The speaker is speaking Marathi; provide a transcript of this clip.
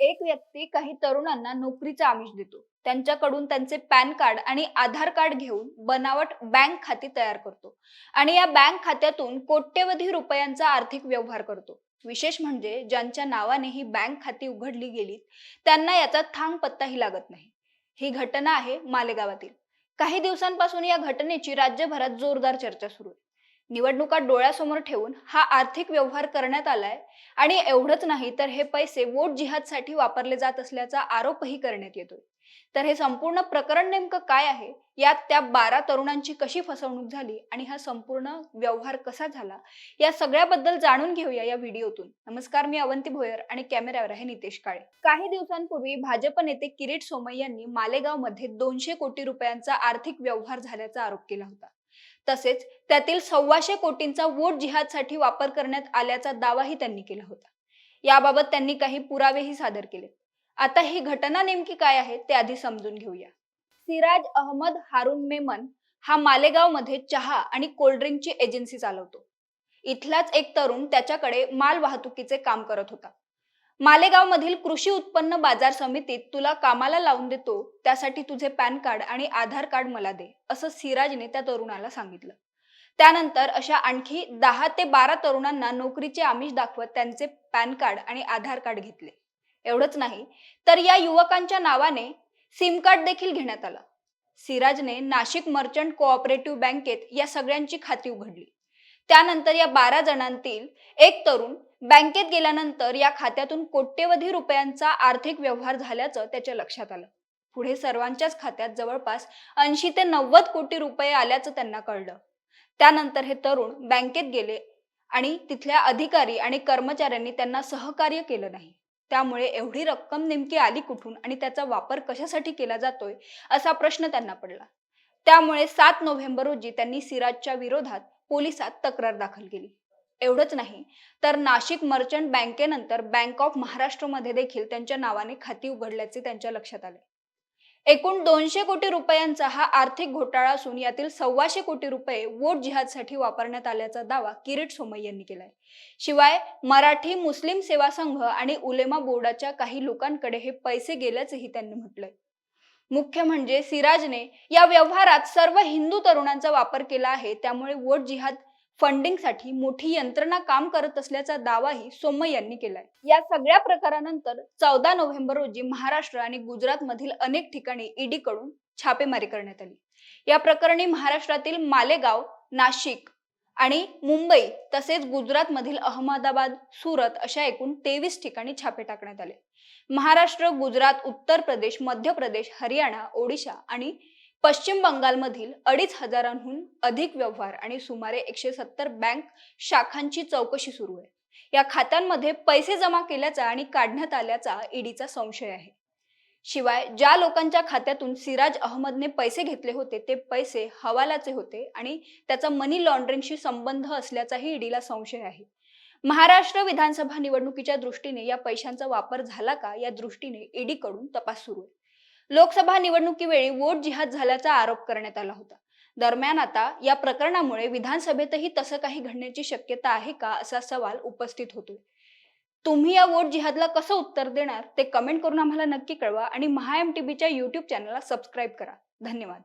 एक व्यक्ती काही तरुणांना नोकरीचा आमिष देतो. त्यांच्याकडून त्यांचे पॅन कार्ड आणि आधार कार्ड घेऊन बनावट बँक खाती तयार करतो. आणि या बँक खात्यातून कोट्यवधी रुपयांचा आर्थिक व्यवहार करतो. विशेष म्हणजे ज्यांच्या नावाने ही बँक खाती उघडली गेलीत त्यांना याचा थांग पत्ताही लागत नाही. ही घटना आहे मालेगावातील. काही दिवसांपासून या घटनेची राज्यभरात जोरदार चर्चा सुरू आहे. निवडणुका डोळ्यासमोर ठेवून हा आर्थिक व्यवहार करण्यात आलाय. आणि एवढंच नाही तर हे पैसे वोट जिहादसाठी वापरले जात असल्याचा आरोपही करण्यात येतोय. तर हे संपूर्ण प्रकरण नेमकं काय आहे? यात त्या बारा तरुणांची कशी फसवणूक झाली? आणि हा संपूर्ण व्यवहार कसा झाला? या सगळ्याबद्दल जाणून घेऊया या व्हिडिओतून. नमस्कार मी अवंती भोयर आणि कॅमेऱ्यावर आहे नितेश काळे. काही दिवसांपूर्वी भाजप नेते किरीट सोमय यांनी मालेगावमध्ये दोनशे कोटी रुपयांचा आर्थिक व्यवहार झाल्याचा आरोप केला होता. तसेच त्यातील सव्वाशे कोटींचा वोट जिहादसाठी वापर करण्यात आल्याचा दावाही त्यांनी केला होता. याबाबत त्यांनी काही पुरावेही सादर केले आता ही घटना नेमकी काय आहे ते आधी समजून घेऊया. सिराज अहमद हारून मेमन हा मालेगावमध्ये चहा आणि कोल्ड्रिंकची एजन्सी चालवतो. इथलाच एक तरुण त्याच्याकडे माल वाहतुकीचे काम करत होता. मालेगाव मधील कृषी उत्पन्न बाजार समितीत तुला कामाला लावून देतो त्यासाठी तुझे पॅन कार्ड आणि आधार कार्ड मला दे असं सिराजने त्या तरुणाला सांगितलं. त्यानंतर अशा आणखी दहा ते बारा तरुणांना नोकरीचे आमिष दाखवत त्यांचे पॅन कार्ड आणि आधार कार्ड घेतले. एवढंच नाही तर या युवकांच्या नावाने सिम कार्ड देखील घेण्यात आला. सिराजने नाशिक मर्चंट कोऑपरेटिव्ह बँकेत या सगळ्यांची खाती उघडली. त्यानंतर या बारा जणांतील एक तरुण बँकेत गेल्यानंतर या खात्यातून कोट्यवधी रुपयांचा आर्थिक व्यवहार झाल्याचं त्याच्या लक्षात आलं. पुढे सर्वांच्याच खात्यात जवळपास ऐंशी ते नव्वद कोटी रुपये आल्याचं त्यांना कळलं. त्यानंतर हे तरुण बँकेत गेले आणि तिथल्या अधिकारी आणि कर्मचाऱ्यांनी त्यांना सहकार्य केलं नाही. त्यामुळे एवढी रक्कम नेमकी आली कुठून आणि त्याचा वापर कशासाठी केला जातोय असा प्रश्न त्यांना पडला. त्यामुळे सात नोव्हेंबर रोजी त्यांनी सिराजच्या विरोधात पोलिसात तक्रार दाखल केली. एवढंच नाही तर नाशिक मर्चंट बँकेनंतर बँक ऑफ महाराष्ट्रमध्ये देखील त्यांच्या नावाने खाती उघडल्याचे त्यांच्या लक्षात आले. एकूण दोनशे कोटी रुपयांचा हा आर्थिक घोटाळा असून यातील सव्वाशे कोटी रुपये वोट जिहादसाठी वापरण्यात आल्याचा दावा किरीट सोमय यांनी केलाय. शिवाय मराठी मुस्लिम सेवा संघ आणि उलेमा बोर्डाच्या काही लोकांकडे हे पैसे गेल्याचेही त्यांनी म्हटलंय. मुख्य म्हणजे सिराजने या व्यवहारात सर्व हिंदू तरुणांचा वापर केला आहे. त्यामुळे वोट जिहाद फंडिंगसाठी मोठी यंत्रणा काम करत असल्याचा दावाही सोमय यांनी केलाय. या सगळ्या प्रकारानंतर चौदा नोव्हेंबर रोजी महाराष्ट्र आणि गुजरात मधील अनेक ठिकाणी ईडी कडून छापेमारी करण्यात आली. या प्रकरणी महाराष्ट्रातील मालेगाव नाशिक आणि मुंबई तसेच गुजरातमधील अहमदाबाद सुरत अशा एकूण तेवीस ठिकाणी छापे टाकण्यात आले. महाराष्ट्र गुजरात उत्तर प्रदेश मध्य प्रदेश हरियाणा ओडिशा आणि पश्चिम बंगालमधील अडीच हजारांहून अधिक व्यवहार आणि सुमारे एकशे सत्तर बँक शाखांची चौकशी सुरू आहे. या खात्यांमध्ये पैसे जमा केल्याचा आणि काढण्यात आल्याचा ईडीचा संशय आहे. शिवाय ज्या लोकांच्या खात्यातून सिराज अहमदने पैसे घेतले होते ते पैसे हवालाचे होते आणि त्याचा मनी लॉन्ड्रिंगशी संबंध असल्याचाही ईडीला संशय आहे. महाराष्ट्र विधानसभा निवडणुकीच्या दृष्टीने या पैशांचा वापर झाला का या दृष्टीने ईडी कडून तपास सुरू आहे. लोकसभा निवडणुकीवेळी वोट जिहाद झाल्याचा आरोप करण्यात आला होता. दरम्यान आता या प्रकरणामुळे विधानसभेतही तसं काही घडण्याची शक्यता आहे का असा सवाल उपस्थित होतोय. तुम्ही या वोट जिहादला कसं उत्तर देणार ते कमेंट करून आम्हाला नक्की कळवा आणि महा एम टी बीच्या यूट्यूब चॅनलला सबस्क्राईब करा. धन्यवाद.